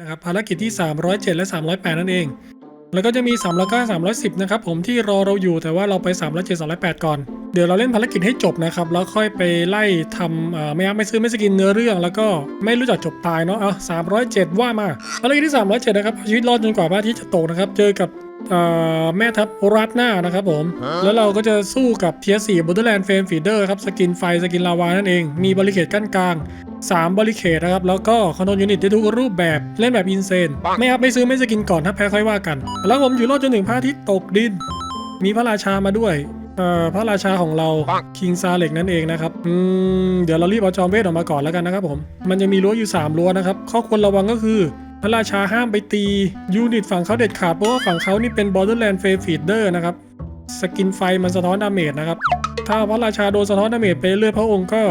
นะครับภารกิจที่ 307 และ 308 นั่นเอง แล้วก็จะมี 309 310 นะครับผมที่รอเราอยู่แต่ว่าเราไป 307 308 ก่อน เดี๋ยวเราเล่นภารกิจให้จบนะครับ แล้วค่อยไปไล่ทำเอ่อไม่อัพไม่ซื้อไม่สกินเนื้อเรื่อง แล้วก็ไม่รู้จักจบตายเนาะเอา307 ว่ามาภารกิจที่ 307 นะครับเอาชีวิตรอดจนกว่าพระอาทิตย์จะตกนะครับเจอกับ แม่ทัพรัดหน้านะครับผม แล้วเราก็จะสู้กับเทียร์4 Borderland Flame Feeder ครับ สกินไฟ สกินลาวานั่นเอง มีบริเคดกั้นกลาง 3บริเคดนะครับ แล้วก็คอนโทรลยูนิตได้ทุกรูปแบบ เล่นแบบอินเซน ไม่อัพไม่ซื้อไม่สกินก่อน ถ้าแพ้ค่อยว่ากัน แล้วผมอยู่รอดจนถึงพระอาทิตย์ตกดิน มีพระราชามาด้วยเอ่อพระราชาของเราคิงซาเล็กนั่นเองนะครับอืมเดี๋ยวเรารีบเอาจอมเวทออกมาก่อนแล้วกันนะครับผม มันจะมีรั้วอยู่ 3 รั้วนะครับ ข้อควรระวังก็คือ พระราชาห้ามไปตียูนิตฝั่งเขาเด็ดขาดเพราะว่าฝั่งเขานี่เป็น Borderland f a v e Feeder นะครับสกินไฟมันสะท้อนดาเมจนะครับ ถ้าพระราชาโดนสะท้อนดาเมจไปเรื่อยพระองค์ก็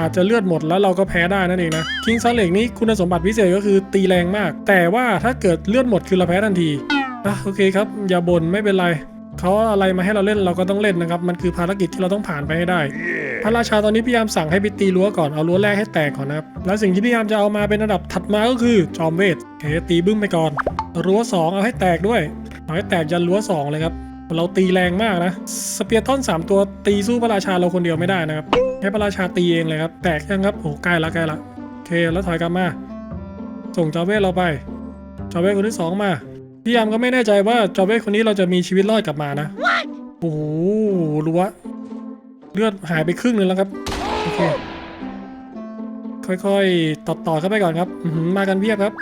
อาจจะเลือดหมดแล้วเราก็แพ้ได้นั่นเองนะคิงซาเล็กนี้คุณสมบัติพิเศษก็คือตีแรงมาก แต่ว่าถ้าเกิดเลือดหมดคือเราแพ้ทันทีอะโอเคครับ อย่าบ่นไม่เป็นไร เขาเอาอะไรมาให้เราเล่นเราก็ต้องเล่นนะครับ มันคือภารกิจที่เราต้องผ่านไปให้ได้ พระราชาตอนนี้พยายามสั่งให้ไปตีรั้วก่อนเอารั้วแรกให้แตกก่อนนะครับ แล้วสิ่งที่พยายามจะเอามาเป็นระดับถัดมาก็คือจอมเวทโอเคตีบึ้มไปก่อน รั้วสองเอาให้แตกด้วยเอาให้แตกยันรั้วสองเลยครับ เราตีแรงมากนะ สเปียร์ต้นสามตัวตีสู้พระราชาเราคนเดียวไม่ได้นะครับ ให้พระราชาตีเองเลยครับ แตกยังครับ โอ้ใกล้ละใกล้ละโอเค แล้วถอยกลับมา ส่งจอเวทเราไป จอเวทคนที่สองมา พี่ยามก็ไม่แน่ใจว่าจอเวทคนนี้เราจะมีชีวิตรอดกลับมานะโอ้โหรั้วเลือดหายไปครึ่งหนึงแล้วครับโอเคค่อยๆ ต่อต่อเข้าไปก่อนครับอือหือมากันเพียบครับ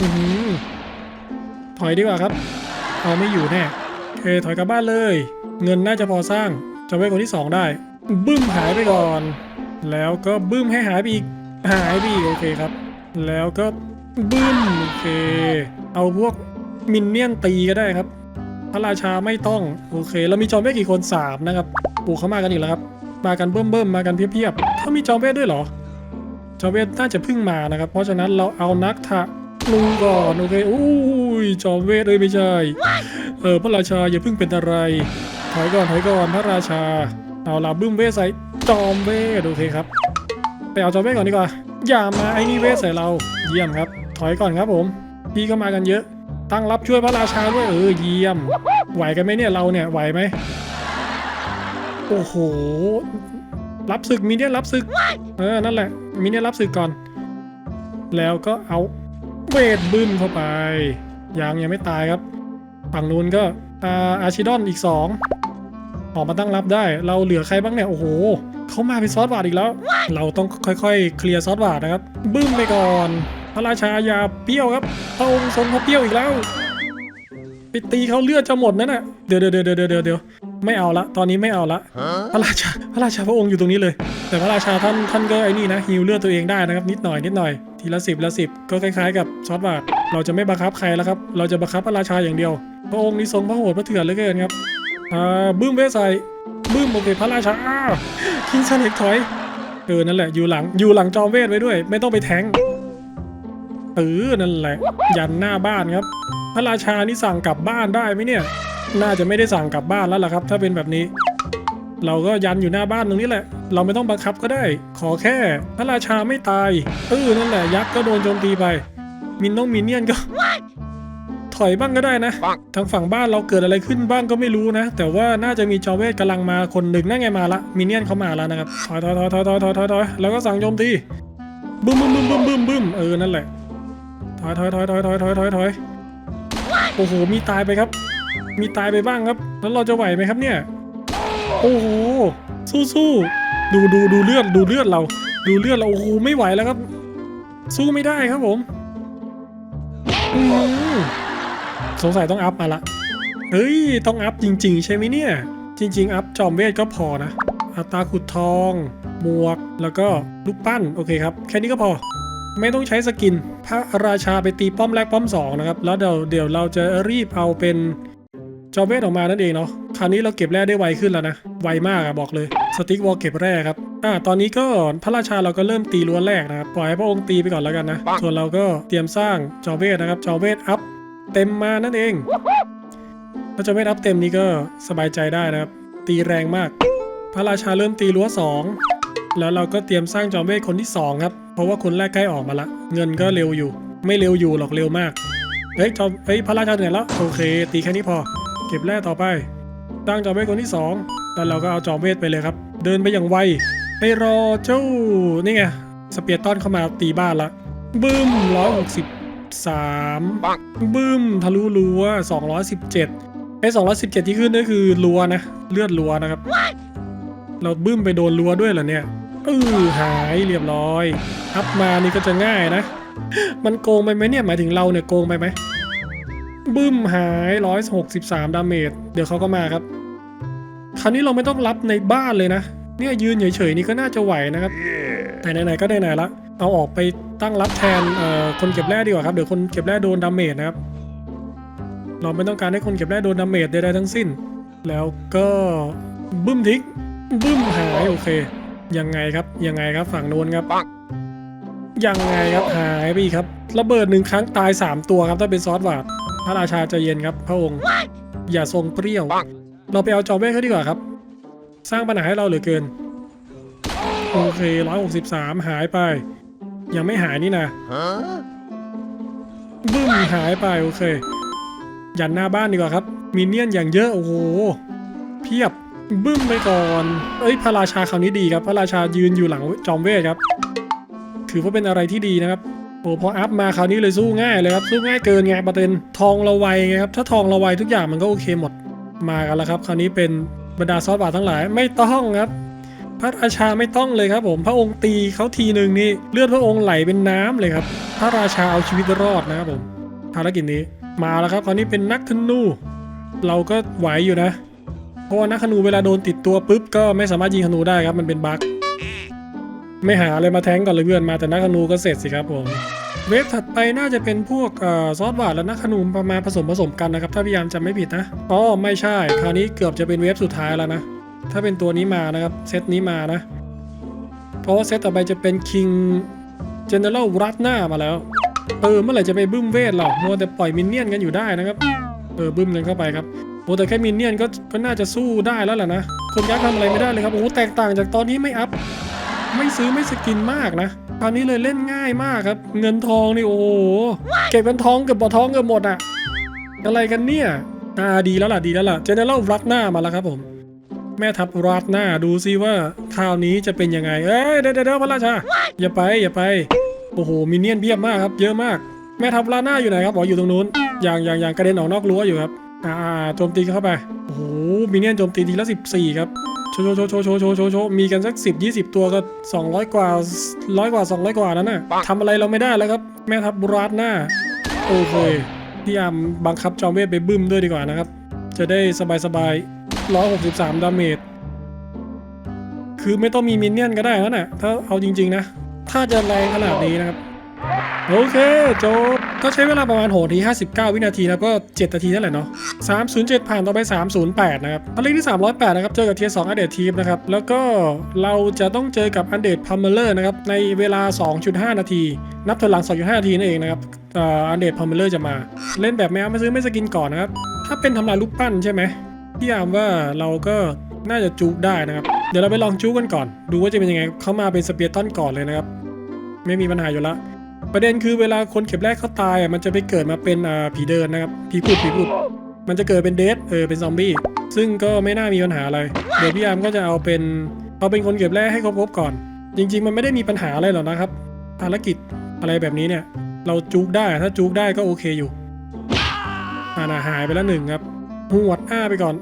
อือหือถอยดีกว่าครับเอาไม่อยู่แน่โอเคถอยกลับบ้านเลย เงินน่าจะพอสร้างจะไว้คนที่สองได้ บึ้มหายไปก่อน แล้วก็บึ้มให้หายไปอีกหายไปอีกโอเคครับ แล้วก็บึ้มโอเค เอาพวก มินเนี่ยนตีก็ได้ครับ พระราชาไม่ต้อง โอเคแล้วมีจอมเวทกี่คนสามนะครับปูเข้ามากันอีกแล้วครับ มากันเบิ่มเบิ่มๆมากันเพียบๆเขามีจอมเวทด้วยเหรอ จอมเวทน่าจะเพิ่งมานะครับ เพราะฉะนั้นเราเอานักทะลุงก่อนโอเคอุ้ยจอมเวทเอ้ยไม่ใช่ เออพระราชาอย่าเพิ่งเป็นอะไรถอยก่อนถอยก่อนพระราชา เอาลาบึ้มเวทใส่จอมเวทโอเคครับไปเอาจอมเวทก่อนดีกว่าอย่ามาไอ้นี่เวทใส่เราเยี่ยมครับ ถอยก่อนครับผมพี่ก็มากันเยอะ ตั้งรับช่วยพระราชาด้วยเออเยี่ยม ไหวกันไหมเนี่ยเราเนี่ยไหวไหมโอ้โห รับศึกมีเนี่ยรับศึก เออ นั่นแหละ มีเนี่ยรับศึกก่อน แล้วก็เอาเวทบึ้มเข้าไป ยังยังไม่ตายครับ ฝั่งนู้นก็อาอาชิดอนอีกสองออกมาตั้งรับได้ เราเหลือใครบ้างเนี่ย โอ้โห เขามาเป็นซอสบาดอีกแล้ว เราต้องค่อยๆ เคลียร์ซอสบาดนะครับ บึ้มไปก่อน พระราชาอย่าเปรี้ยวครับพระองค์ทรงพระเปรี้ยวอีกแล้วไปตีเขาเลือดจะหมดนั่นน่ะเดี๋ยวเดี๋ยวเดี๋ยวเดี๋ยวเดี๋ยวเดี๋ยวไม่เอาละ ตอนนี้ไม่เอาละ พระราชาพระราชาพระองค์อยู่ตรงนี้เลย แต่พระราชาท่านท่านก็ไอ้นี่นะฮิวเลือดตัวเองได้นะครับนิดหน่อยนิดหน่อยทีละสิบละสิบก็คล้ายๆ กับช็อตบาทเราจะไม่บังคับใครแล้วครับ เราจะบังคับพระราชาอย่างเดียว พระองค์นี้ทรงพระโหดพระเถื่อนเหลือเกินครับอ่าบึ้มเวสใส่บึ้มโอเคพระราชาอ้าคิงซันเอกถอยเออนั่นแหละอยู่หลังอยู่หลังจอมเวทไว้ด้วย ไม่ต้องไปแทง เออนั่นแหละ ยันหน้าบ้านครับ พระราชานี่สั่งกลับบ้านได้ไหมเนี่ย น่าจะไม่ได้สั่งกลับบ้านแล้วล่ะครับ ถ้าเป็นแบบนี้ เราก็ยันอยู่หน้าบ้านตรงนี้แหละ เราไม่ต้องบังคับก็ได้ ขอแค่ พระราชาไม่ตายเออนั่นแหละ ยักษ์ก็โดนโจมตีไป มินน้องมินเนี่ยนก็ ถอยบ้างก็ได้นะ ทางฝั่งบ้านเราเกิดอะไรขึ้นบ้างก็ไม่รู้นะ แต่ว่าน่าจะมีจอเวทกำลังมาคนหนึ่งนั่นไงมาละมินเนี่ยนเขามาแล้วนะครับถอยถอยถอยถอยถอยถอยถอยแล้วก็สั่งโจมตีบึมบึ้มบึ้มบึ้มบึ้มบึ้มเออนั่นแหละ อยถอยถอยถอยถอยถอยถอยถอยโอ้โห มีตายไปครับ มีตายไปบ้างครับ แล้วเราจะไหวไหมครับเนี่ย โอ้โห สู้สู้ดูดูดูเลือดดูเลือดเรา ดูเลือดเรา โอ้โห ไม่ไหวแล้วครับ สู้ไม่ได้ครับผมอืมสงสัยต้องอัพมาละ เฮ้ย ต้องอัพจริง ๆ ใช่ไหมเนี่ย จริง ๆ อัพจอมเวทก็พอนะอัตราขุดทอง หมวก แล้วก็ลูกปั้น โอเคครับ แค่นี้ก็พอ ไม่ต้องใช้สกิน พระราชาไปตีป้อมแรกป้อมสองนะครับ แล้วเดี๋ยวเดี๋ยวเราจะรีบเอาเป็นจอมเวทออกมานั่นเองเนาะ คราวนี้เราเก็บแร่ได้ไวขึ้นแล้วนะ ไวมากอะบอกเลย สติ๊กวอลเก็บแร่ครับ อ่า ตอนนี้ก็พระราชาเราก็เริ่มตีล้วนแรกนะครับ ปล่อยให้พระองค์ตีไปก่อนแล้วกันนะ ส่วนเราก็เตรียมสร้างจอมเวทนะครับ จอมเวทอัพเต็มมานั่นเองถ้าจอมเวทอัพเต็มนี้ก็สบายใจได้นะครับ ตีแรงมาก พระราชาเริ่มตีรั้วสอง แล้วเราก็เตรียมสร้างจอมเวทคนที่สองครับ เพราะว่าคนแรกใกล้ออกมาละ เงินก็เร็วอยู่ ไม่เร็วอยู่หรอกเร็วมาก เฮ้ยจอมเฮ้ยพระราชาเหนื่อยแล้วโอเค ตีแค่นี้พอ เก็บแร่ต่อไป สร้างจอมเวทคนที่สองแล้วเราก็เอาจอมเวทไปเลยครับ เดินไปอย่างไวไปรอเจ้านี่ไงสเปียร์ต้อนเข้ามาตีบ้านละบึ้มร้อยหกสิบสามบึ้มทะลุรั้วสองร้อยสิบเจ็ดไอ้สองร้อยสิบเจ็ดที่ขึ้นก็คือรั้วนะ เลือดรั้วนะครับ เราบึ้มไปโดนรั้วด้วยเหรอเนี่ย เออหายเรียบร้อย อัพมานี่ก็จะง่ายนะ มันโกงไปไหมเนี่ยหมายถึงเราเนี่ยโกงไปไหมบึ้มหายร้อยหกสิบสามดาเมจเดี๋ยวเขาก็มาครับ คราวนี้เราไม่ต้องรับในบ้านเลยนะ เนี่ยยืนเฉยๆนี่ก็น่าจะไหวนะครับ แต่ไหนๆก็ได้ไหนละ เอาออกไปตั้งรับแทนคนเก็บแร่ดีกว่าครับเดี๋ยวคนเก็บแร่โดนดาเมจนะครับ เราไม่ต้องการให้คนเก็บแร่โดนดาเมจใดๆทั้งสิ้น แล้วก็บึ้มทิ้งบึ้มหายโอเค ยังไงครับยังไงครับฝั่งโน้นครับยังไงครับหายไปอีกครับระเบิดหนึ่งครั้งตาย 3 ตัวครับถ้าเป็นซอสหวาดพระราชาใจเย็นครับพระองค์ อย่าทรงเปรี้ยว เราไปเอาจอมเวทเขาดีกว่าครับ สร้างปัญหาให้เราเหลือเกิน โอเคร้อยหกสิบสามหายไป ยังไม่หายนี่นะบึ้มหายไปโอเค ยันหน้าบ้านดีกว่าครับ มีเนียนอย่างเยอะ โอ้โห เพียบ บึ้มไปก่อน เอ้ยพระราชาคราวนี้ดีครับ พระราชายืนอยู่หลังจอมเวทครับ ถือว่าเป็นอะไรที่ดีนะครับโอ้พออัพมาคราวนี้เลยสู้ง่ายเลยครับ สู้ง่ายเกินไงประเด็นทองเราไวไงครับ ถ้าทองเราไวทุกอย่างมันก็โอเคหมด มากันแล้วครับ คราวนี้เป็นบรรดาซอสบาททั้งหลายไม่ต้องครับ พระราชาไม่ต้องเลยครับ ผม พระองค์ตีเขาทีหนึ่งนี่เลือดพระองค์ไหลเป็นน้ำเลยครับ พระราชาเอาชีวิตรอดนะครับผม ภารกิจนี้ มาแล้วครับ คราวนี้เป็นนักธนู เราก็ไหวอยู่นะ ราะว่านักธนูเวลาโดนติดตัวปุ๊บก็ไม่สามารถยิงธนูได้ครับมันเป็นบั๊กไม่หาอะไรมาแทงก่อนเลยเพื่อนมาแต่นักธนูก็เสร็จสิครับผมเวฟถัดไปน่าจะเป็นพวกอซอสหวานและนักขนุนประมาณผสมผสมกันนะครับ ถ้าพยายามจำไม่ผิดนะอ๋อไม่ใช่ คราวนี้เกือบจะเป็นเวฟสุดท้ายแล้วนะ ถ้าเป็นตัวนี้มานะครับเซตนี้มานะ เพราะว่าเซตต่อไปจะเป็น King General รัดหน้ามาแล้ว เออเมื่อไหร่จะไปบึ้มเวทหรอมัวแต่ปล่อยมินเนี่ยนกันอยู่ได้นะครับ เออบึ้มกันเข้าไปครับ โอ้แต่แค่มินเนี่ยนก็ก็น่าจะสู้ได้แล้วแหละนะ คนยักษ์ทำอะไรไม่ได้เลยครับ โอ้แตกต่างจากตอนที่ไม่อัพ ไม่ซื้อไม่สกินมากนะตอนนี้เลยเล่นง่ายมากครับ เงินทองนี่โอ้โห เก็บเป็นทองเกือบบ่ทองเกือบหมดอะอะไรกันเนี่ยอ่าดีแล้วล่ะดีแล้วล่ะเจเนอเรลรัดหน้ามาแล้วครับผม แม่ทัพรัดหน้าดูซิว่าคราวนี้จะเป็นยังไง เอ้ยเดี๋ยวเดี๋ยวเดี๋ยวพระราชาอย่าไปอย่าไปโอ้โหมินเนี่ยนเพียบมากครับ เยอะมาก แม่ทัพรัดหน้าอยู่ไหนครับบอกอยู่ตรงนู้นอย่างอย่างอย่างกระเด็นออกนอกรั้วอยู่ครับ อ่าโจมตีเข้าไป โอ้โหมินเนี่ยนโจมตีทีละสิบสี่ครับ โชว์โชว์โชว์โชว์โชว์โชว์โชว์มีกันสักสิบยี่สิบตัวก็สองร้อยกว่าร้อยกว่าสองร้อยกว่านั้นน่ะทำอะไรเราไม่ได้แล้วครับ แม่ทัพบุราษหน้า โอเคพี่ยามบังคับจอมเวทไปบึ้มด้วยดีกว่านะครับ จะได้สบายสบายร้อยหกสิบสามดาเมจ คือไม่ต้องมีมินเนี่ยนก็ได้แล้วน่ะ ถ้าเอาจริง ๆ นะ ถ้าจะแรงขนาดนี้นะครับ โอเคจบก็ใช้เวลาประมาณโหที 59 วินาทีนะก็ 7 นาทีนั่นแหละเนาะ307 ผ่านต่อไป 308 นะครับอันเลขที่ 308 นะครับ เจอกับเทียร์2อันเดตทีมนะครับ แล้วก็เราจะต้องเจอกับอันเดตพัมเมเลอร์นะครับ ในเวลา 2.5 นาที นับถอยหลัง 2.5 นาทีนั่นเองนะครับอันเดตพัมเมเลอร์จะมา เล่นแบบไม่เอาไม่ซื้อไม่สกินก่อนนะครับ ถ้าเป็นทำลายลูกปั้นใช่ไหมพี่ยามว่าเราก็น่าจะจุกได้นะครับ เดี๋ยวเราไปลองจุกกันก่อน ดูว่าจะเป็นยังไงเขามาเป็นสเปียร์ตันก่อนเลยนะครับ ไม่มีปัญหาอยู่แล้ว ประเด็นคือเวลาคนเข็บแรกเขาตายอะมันจะไปเกิดมาเป็นอ่าผีเดินนะครับผีผุดผีผุดมันจะเกิดเป็นเดทเออเป็นซอมบี้ซึ่งก็ไม่น่ามีปัญหาอะไรเดี๋ยวพี่ยามก็จะเอาเป็นเอาเป็นคนเก็บแรกให้ครบๆก่อน จริง ๆ มันไม่ได้มีปัญหาอะไรหรอกนะครับ ภารกิจอะไรแบบนี้เนี่ย เราจุกได้ถ้าจุกได้ก็โอเคอยู่อ่านะหายไปแล้วหนึ่งครับหวดอ้าไปก่อน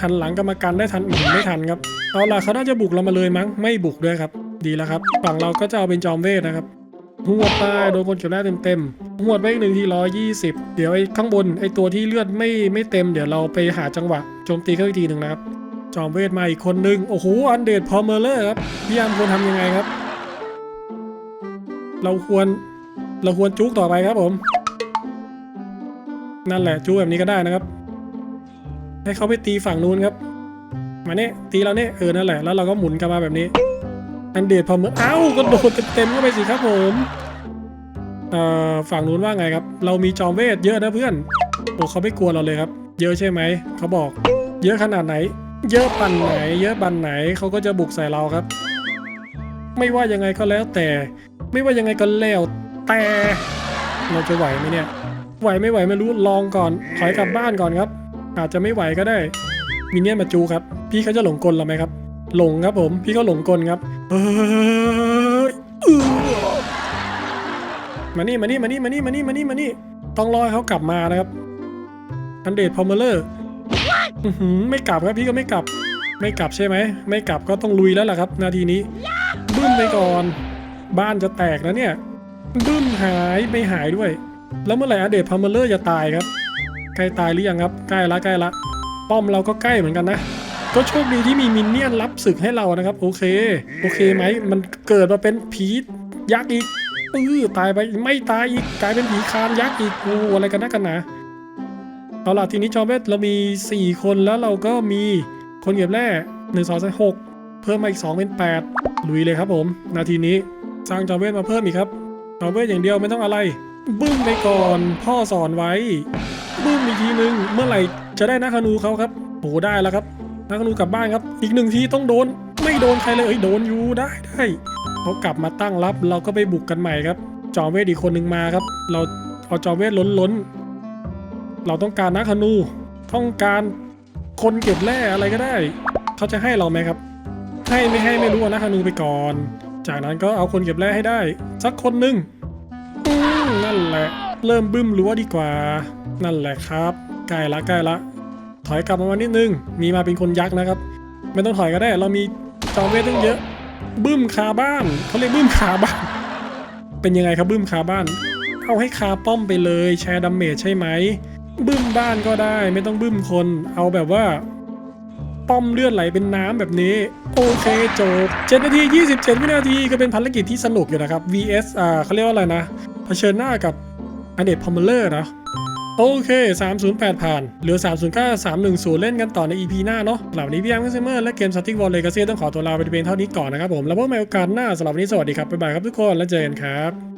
หันหลังกรรมการได้ทันอืมไม่ทันครับเอาล่ะเขาน่าจะบุกเรามาเลยมั้งไม่บุกด้วยครับ ดีแล้วครับ ฝั่งเราก็จะเอาเป็นจอมเวทนะครับ หวดไปโดนคนเก็บแร่เต็มๆหวดไปอีกหนึ่งทีร้อยยี่สิบเดี๋ยวไอ้ข้างบนไอ้ตัวที่เลือดไม่ไม่เต็มเดี๋ยวเราไปหาจังหวะโจมตีเขาอีกทีหนึ่งนะครับ จอมเวทมาอีกคนนึง โอ้โห อันเดดพอมเมอร์เลอร์ครับพี่ยามควรทำยังไงครับ เราควรเราควรจุกต่อไปครับผม นั่นแหละจุกแบบนี้ก็ได้นะครับ ให้เขาไปตีฝั่งนู้นครับ มาเนี่ยตีเราเนี่ยเออนั่นแหละแล้วเราก็หมุนกลับมาแบบนี้ อันเดดพอเมื่อเอ้าก็โดนเต็มๆเข้าไปสิครับผมเอ่อฝั่งนู้นว่าไงครับ เรามีจอมเวทเยอะนะเพื่อนโอ้เขาไม่กลัวเราเลยครับ เยอะใช่ไหม เขาบอก เยอะขนาดไหน เยอะปันไหน เยอะปันไหน เขาก็จะบุกใส่เราครับ ไม่ว่ายังไงก็แล้วแต่ ไม่ว่ายังไงก็แล้วแต่ เราจะไหวไหมเนี่ย ไหวไม่ไหวไม่รู้ลองก่อน ถอยกลับบ้านก่อนครับ อาจจะไม่ไหวก็ได้มินเนี่ยมาจูครับ พี่เขาจะหลงกลเราไหมครับ หลงครับผม พี่เขาหลงกลครับเออมานี่มานี่มานี่มานี่มานี่มานี่มานี่ต้องรอให้เขากลับมานะครับอันเดดพอมเมเลอร์อือหือไม่กลับครับพี่ก็ไม่กลับ ไม่กลับใช่ไหมไม่กลับก็ต้องลุยแล้วล่ะครับ นาทีนี้บึ้มไปก่อน บ้านจะแตกแล้วเนี่ยบึ้มหายไม่หายด้วย แล้วเมื่อไหร่อเดดพอมเมเลอร์จะตายครับใกล้ตายหรือยังครับ ใกล้ละใกล้ละป้อมเราก็ใกล้เหมือนกันนะ ก็โชคดีที่มีมินเนี่ยนรับศึกให้เรานะครับ โอเค โอเคไหมมันเกิดมาเป็นผียักษ์อีกเออตายไปไม่ตายอีกกลายเป็นผีคานยักษ์อีกโอ้อะไรกันนะกันนะเอาล่ะทีนี้จอมเวทเรามี 4 คนแล้วเราก็มีคนเก็บแร่หนึ่งสองสามหกเพิ่มมาอีก 2 เป็น 8 ลุยเลยครับผม นาทีนี้สร้างจอมเวทมาเพิ่มอีกครับจอมเวทอย่างเดียวไม่ต้องอะไร บึ้มไปก่อนพ่อสอนไว้ บึ้มอีกทีนึงเมื่อไหร่จะได้นักธนูเขาครับโอ้ได้แล้วครับ นักนูกลับบ้านครับ อีกหนึ่งทีต้องโดน ไม่โดนใครเลยเอ้ยโดนอยู่ได้ได้เขากลับมาตั้งรับเราก็ไปบุกกันใหม่ครับ จอมเวทอีกคนหนึ่งมาครับ เราเอาจอมเวทล้นล้นเราต้องการนักธนูต้องการคนเก็บแร่อะไรก็ได้ เขาจะให้เราไหมครับ ให้ไม่ให้ไม่รู้นักธนูไปก่อน จากนั้นก็เอาคนเก็บแร่ให้ได้ สักคนหนึ่งนั่นแหละ เริ่มบึ้มรั้วดีกว่า นั่นแหละครับใกล้ละใกล้ละ ถอยกลับมานิดนึง มีมาเป็นคนยักษ์นะครับ ไม่ต้องถอยก็ได้ เรามีจอมเวทตั้งเยอะ บึ้มคาบ้านเขาเรียกบึ้มคาบ้าน เป็นยังไงครับบึ้มคาบ้าน เอาให้คาป้อมไปเลยแชร์ดัมเมจใช่ไหม บึ้มบ้านก็ได้ ไม่ต้องบึ้มคน เอาแบบว่า ป้อมเลือดไหลเป็นน้ำแบบนี้ โอเคจบ7นาที 27 วินาทีก็เป็นภารกิจที่สนุกอยู่นะครับ vs อ่าเขาเรียกว่าอะไรนะเผชิญหน้ากับอเดตพอมเมเลอร์นะ โอเค 308 ผ่าน เหลือ 309 310 เล่นกันต่อใน EP หน้าเนาะสำหรับวันนี้พี่แอมคัสเมอร์และเกมสติ๊กวอลเลกาซีต้องขอตัวลาไปเพียงเท่านี้ก่อนนะครับผม แล้วพบกันใหม่โอกาสหน้าสำหรับวันนี้สวัสดีครับ บ๊ายบายครับทุกคน แล้วเจอกันครับ